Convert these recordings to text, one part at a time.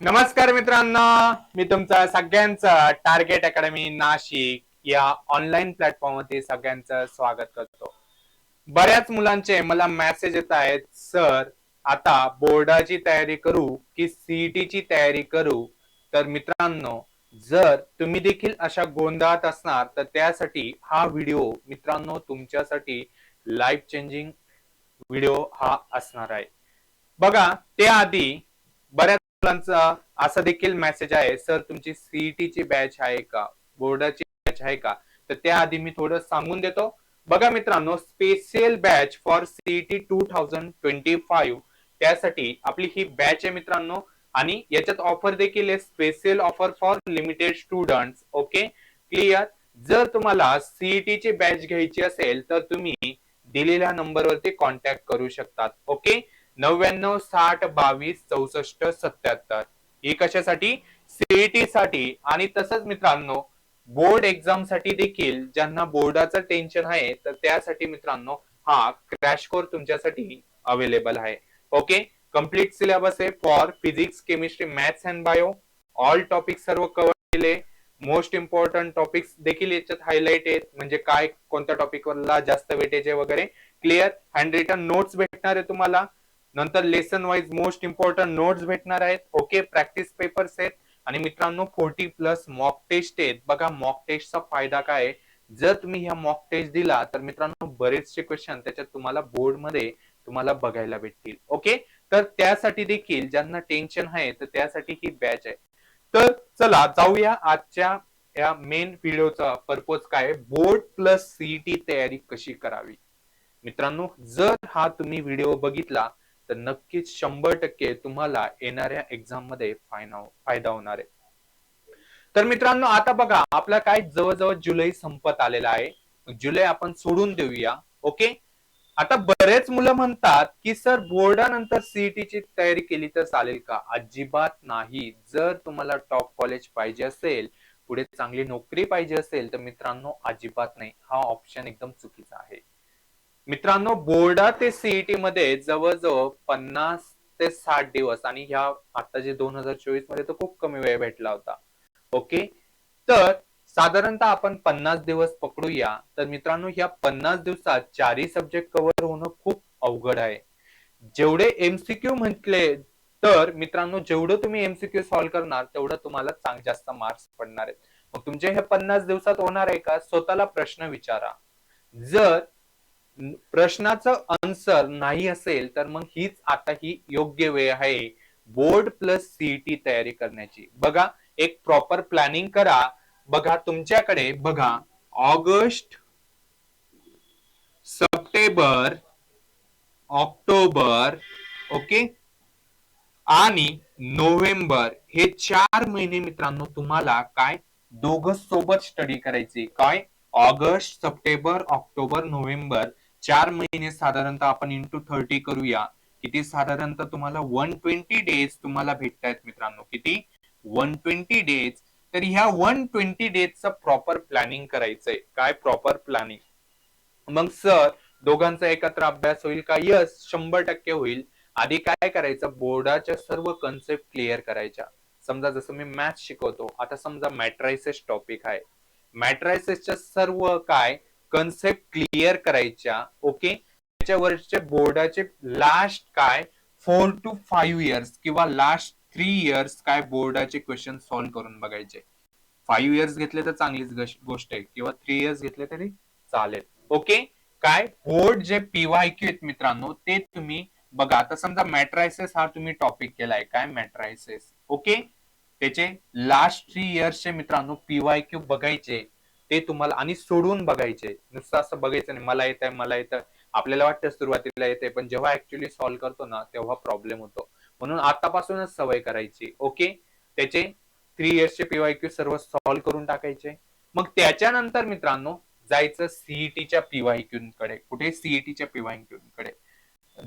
नमस्कार मित्रांनो मी तुमचा सगळ्यांचं टार्गेट अकॅडमी नाशिक या ऑनलाईन प्लॅटफॉर्म सगळ्यांचं स्वागत करतो. बऱ्याच मुलांचे मला मेसेज येत आहेत सर आता बोर्डाची तयारी करू की सीईटी ची तयारी करू? तर मित्रांनो जर तुम्ही देखील अशा गोंधळात असणार तर त्यासाठी हा व्हिडिओ मित्रांनो तुमच्यासाठी लाईफ चेंजिंग व्हिडिओ हा असणार आहे. बघा त्याआधी बऱ्याच मुलांचा असा देखील मेसेज आहे सर तुमची सीईटी ची बॅच आहे का? बोर्डाची बॅच आहे का? तर त्याआधी मी थोडं सांगून देतो. बघा मित्रांनो special batch for CET two thousand twenty five त्यासाठी आपली ही बॅच आहे मित्रांनो. आणि याच्यात ऑफर देखील आहे special offer for limited student okay clear जर तुम्हाला सीईटी ची बॅच घ्यायची असेल तर तुम्ही दिलेल्या नंबरवरती कॉन्टॅक्ट करू शकतात. ओके नव्याण्णव साठ बावीस चौसष्ट सत्याहत्तर. हे कशासाठी? सीईटी साठी आणि तसंच मित्रांनो बोर्ड एक्झामसाठी देखील ज्यांना बोर्डाचं टेन्शन आहे तर त्यासाठी मित्रांनो हा क्रॅश कोर्स तुमच्यासाठी अवेलेबल आहे. ओके? कंप्लीट सिलेबस आहे for physics chemistry maths and bio. All topic सर्व कव्हर केले. मोस्ट इम्पॉर्टंट टॉपिक्स देखील याच्यात हायलाइट आहेत. म्हणजे काय कोणत्या टॉपिकवरला जास्त वेटेज आहे वगैरे. क्लिअर? हँड रिटर्न नोट्स भेटणार आहे तुम्हाला. नंतर lesson wise most important notes भेटणार आहेत. ओके प्रॅक्टिस पेपर्स आहेत. आणि मित्रांनो फोर्टी प्लस मॉक टेस्ट आहेत. बघा मॉक टेस्टचा फायदा काय जर तुम्ही ह्या मॉक टेस्ट दिला तर मित्रांनो बरेचसे क्वेश्चन त्याच्यात तुम्हाला बोर्डमध्ये तुम्हाला बघायला भेटतील. ओके तर त्यासाठी देखील ज्यांना टेन्शन आहे तर त्यासाठी ही बॅच आहे. तर चला जाऊया आजच्या या मेन व्हिडिओचा पर्पज काय बोर्ड प्लस सीईटी तयारी कशी करावी? मित्रांनो जर हा तुम्ही व्हिडिओ बघितला तर नक्कीच शंभर टक्के तुम्हाला येणाऱ्या एक्झाममध्ये फायदा होणार आहे. तर मित्रांनो आता बघा आपला काय जवळजवळ जुलै संपत आलेला आहे. जुलै आपण सोडून देऊया ओके? आता बरेच मुलं म्हणतात की सर बोर्डानंतर सीईटीची तयारी केली तर चालेल का? अजिबात नाही. जर तुम्हाला टॉप कॉलेज पाहिजे असेल पुढे चांगली नोकरी पाहिजे असेल तर मित्रांनो अजिबात नाही. हा ऑप्शन एकदम चुकीचा आहे. मित्रांनो बोर्डा ते सीईटी मध्ये जवळजवळ पन्नास ते साठ दिवस आणि ह्या आता जे दोन हजार चोवीसमध्ये तर खूप कमी वेळ भेटला होता. ओके? तर साधारणतः आपण पन्नास दिवस पकडूया. तर मित्रांनो ह्या पन्नास दिवसात चारही सब्जेक्ट कव्हर होणं खूप अवघड आहे. जेवढे एमसीक्यू म्हटले तर मित्रांनो जेवढं तुम्ही एमसीक्यू सॉल्व्ह करणार तेवढं तुम्हाला चांग जास्त मार्क्स पडणार आहेत. मग तुमचे हे पन्नास दिवसात होणार आहे का? स्वतःला प्रश्न विचारा. जर प्रश्नाचं आन्सर नाही असेल तर मग हीच आता ही योग्य वेळ आहे. बोर्ड प्लस सीईटी तयारी करण्याची. बघा एक प्रॉपर प्लॅनिंग करा. बघा तुमच्याकडे बघा ऑगस्ट सप्टेंबर ऑक्टोबर ओके? आणि नोव्हेंबर. हे चार महिने मित्रांनो तुम्हाला काय? दोघं सोबत स्टडी करायची. काय? August September October November. चार महिने साधारणतः आपण इंटू थर्टी करूया. किती साधारणतः तुम्हाला वन ट्वेंटी डेज तुम्हाला भेटतायत मित्रांनो. किती? वन ट्वेंटी डेज तर ह्या वन ट्वेंटी डेजचं प्रॉपर प्लॅनिंग करायचंय. काय प्रॉपर प्लॅनिंग मग सर दोघांचा एकत्र अभ्यास होईल का? यस शंभर टक्के होईल. आधी काय करायचं? बोर्डाच्या सर्व कन्सेप्ट क्लिअर करायच्या. समजा जसं मी मॅथ शिकवतो. आता समजा मॅट्रायसेस टॉपिक आहे. मॅट्रायसेसच्या सर्व काय? कन्सेप्ट क्लिअर करायच्या ओके त्याच्यावरचे बोर्डाचे लास्ट काय? फोर टू फाईव्ह इयर्स किंवा लास्ट थ्री इयर्स काय बोर्डाचे क्वेश्चन सॉल्व्ह करून बघायचे. फाईव्ह इयर्स घेतले तर चांगलीच गोष्ट आहे. किंवा थ्री इयर्स घेतले तरी चालेल. ओके काय? बोर्ड जे पीवाय क्यू आहेत मित्रांनो ते तुम्ही बघा. आता समजा मॅट्रायसेस हा तुम्ही टॉपिक केलाय. काय मॅट्रायसेस ओके त्याचे लास्ट थ्री इयर्सचे मित्रांनो पीवाय क्यू बघायचे. ते तुम्हाला आणि सोडून बघायचे. नुसतं असं बघायचं नाही. मला येत आहे मला येतं आपल्याला वाटतं सुरुवातीला येते पण जेव्हा ऍक्च्युली सॉल्व्ह करतो ना तेव्हा प्रॉब्लेम होतो. म्हणून आतापासूनच सवय करायची. ओके त्याचे थ्री इयर्सचे पीवायक्यू सर्व सॉल्व्ह करून टाकायचे. मग त्याच्यानंतर मित्रांनो जायचं सीईटीच्या पीवायक्यू कडे कुठे? सीईटीच्या पीवायक्यू कडे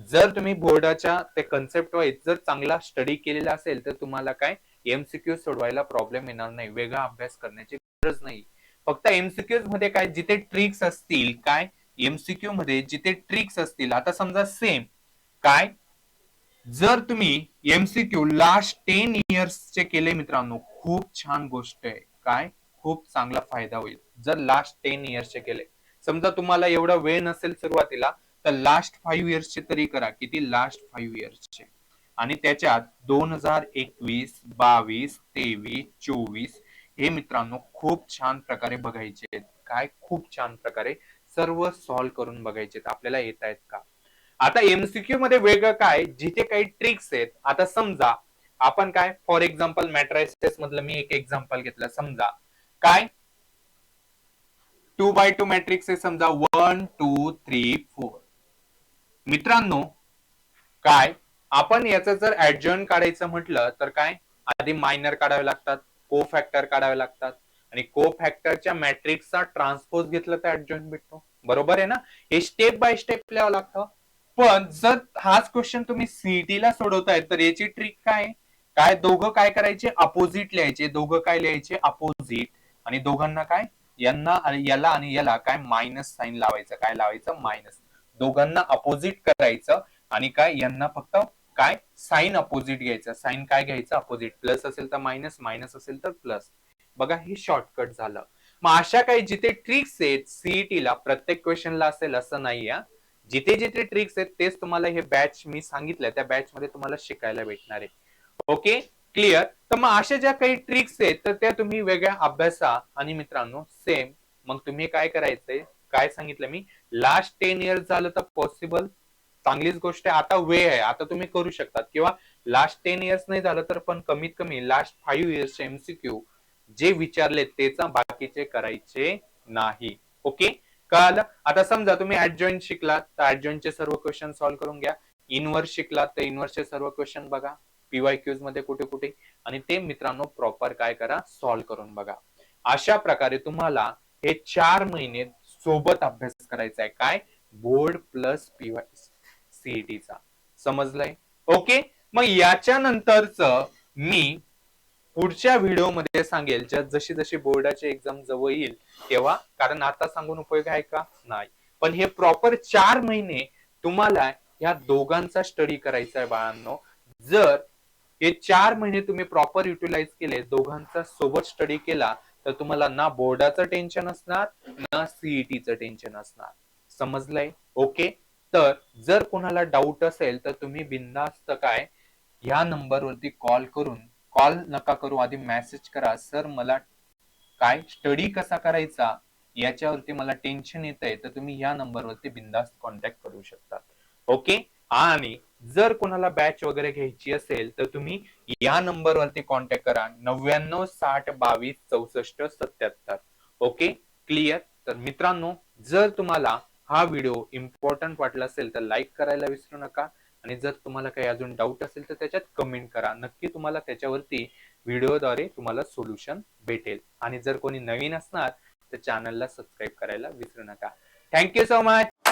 जर तुम्ही बोर्डाच्या ते कन्सेप्ट वाईज जर चांगला स्टडी केलेला असेल तर तुम्हाला काय? एमसीक्यू सोडवायला प्रॉब्लेम येणार नाही. वेगळा अभ्यास करण्याची गरज नाही. फक्त एमसीक्यू मध्ये काय जिथे ट्रिक्स असतील काय एमसीक्यू मध्ये जिथे ट्रिक्स असतील आता समजा सेम काय? जर तुम्ही एमसीक्यू लास्ट टेन इयर्सचे केले मित्रांनो खूप छान गोष्ट आहे. काय? खूप चांगला फायदा होईल. जर लास्ट टेन इयर्सचे केले. समजा तुम्हाला एवढा वेळ नसेल सुरुवातीला तर लास्ट फाईव्ह इयर्सचे तरी करा. किती? लास्ट फाईव्ह इयर्सचे आणि त्याच्यात दोन हजार एकवीस बावीस तेवीस चोवीस हे मित्रांनो खूप छान प्रकारे बघायचे आहेत. काय खूप छान प्रकारे सर्व सॉल्व्ह करून बघायचे आपल्याला येत आहेत का? आता एमसीक्यू मध्ये वेगळं काय? जिथे काही ट्रिक्स आहेत. आता समजा आपण काय? फॉर एक्झाम्पल मॅट्रायसेस मधलं मी एक एक्झाम्पल घेतलं. समजा काय? टू बाय टू मॅट्रिक्स आहे समजा. वन टू थ्री फोर मित्रांनो काय? आपण याचं जर ऍडजॉईन काढायचं म्हटलं तर काय? आधी मायनर काढावे लागतात. को फॅक्टर काढावे लागतात. आणि को फॅक्टरच्या मॅट्रिक्सचा ट्रान्सपोज घेतलं तर ऍडजॉईन भेटतो. बरोबर आहे ना? हे स्टेप बाय स्टेप लिहावं लागतं. पण जर हाच क्वेश्चन तुम्ही सीईटी ला सोडवताय तर याची ट्रिक काय काय दोघं काय करायचे? अपोजिट लिहायचे. दोघं काय लिहायचे? अपोजिट आणि दोघांना काय? यांना याला आणि याला काय मायनस साईन लावायचं? काय लावायचं? मायनस दोघांना अपोजिट करायचं आणि काय? यांना फक्त काय? साईन अपोजिट घ्यायचं. साईन काय घ्यायचं? अपोजिट. प्लस असेल तर मायनस मायनस असेल तर प्लस. बघा हे शॉर्टकट झालं. मग अशा काही जिथे ट्रिक्स आहेत सीईटी ला प्रत्येक क्वेश्चनला असेल असं नाही जिथे जिथे ट्रिक्स आहेत तेच तुम्हाला हे बॅच मी सांगितलं त्या बॅच मध्ये तुम्हाला शिकायला भेटणार आहे. ओके क्लिअर तर मग अशा ज्या काही ट्रिक्स आहेत तर त्या तुम्ही वेगळ्या अभ्यासा आणि मित्रांनो सेम मग तुम्ही काय करायचंय? काय सांगितलं मी? लास्ट टेन इयर्स झालं तर पॉसिबल चांगलीच गोष्ट आहे. आता वेळ आहे. आता तुम्ही करू शकतात. किंवा लास्ट टेन इयर्स नाही झालं तर पण कमीत कमी लास्ट फाईव्ह इयर्स एमसीक्यू जे विचारले तेच बाकीचे करायचे नाही. ओके कळालं? आता समजा तुम्ही ऍडजॉईंट शिकलात. तर ऍडजॉईंटचे सर्व क्वेश्चन सॉल्व्ह करून घ्या. इनवर्स शिकलात तर इनवर्सचे सर्व क्वेश्चन बघा. पीवाय क्यूजमध्ये कुठे कुठे? आणि ते मित्रांनो प्रॉपर काय करा? सॉल्व्ह करून बघा. अशा प्रकारे तुम्हाला हे चार महिने सोबत अभ्यास करायचा आहे. काय? बोर्ड प्लस पीवाय सीईटीचा समजलंय? ओके? मग याच्यानंतरच मी पुढच्या व्हिडिओमध्ये सांगेल ज्या जशी जशी बोर्डाची एक्झाम जवळ येईल तेव्हा कारण आता सांगून उपयोग आहे का? नाही. पण हे प्रॉपर चार महिने तुम्हाला या दोघांचा स्टडी करायचा आहे बाळांनो. जर हे चार महिने तुम्ही प्रॉपर युटिलाइज केले दोघांचा सोबत स्टडी केला तर तुम्हाला ना बोर्डाचं टेन्शन असणार ना सीईटीचं टेन्शन असणार. समजलंय? ओके? तर जर कोणाला डाऊट असेल तर तुम्ही बिंदास्त काय ह्या नंबरवरती कॉल करून कॉल नका करू आधी मेसेज करा. सर मला काय स्टडी कसा करायचा याच्यावरती मला टेन्शन येत आहे तर तुम्ही या नंबरवरती बिंदास्त कॉन्टॅक्ट करू शकता. ओके आणि जर कोणाला बॅच वगैरे घ्यायची असेल तर तुम्ही या नंबरवरती कॉन्टॅक्ट करा. नव्याण्णव साठ बावीस चौसष्ट सत्याहत्तर. ओके क्लिअर तर मित्रांनो जर तुम्हाला हा व्हिडिओ इम्पॉर्टंट वाटला असेल तर लाईक करायला विसरू नका. आणि जर तुम्हाला काही अजून डाऊट असेल तर त्याच्यात कमेंट करा. नक्की तुम्हाला त्याच्यावरती व्हिडिओद्वारे तुम्हाला सोल्युशन भेटेल. आणि जर कोणी नवीन असणार तर चॅनलला सबस्क्राईब करायला विसरू नका. Thank you so much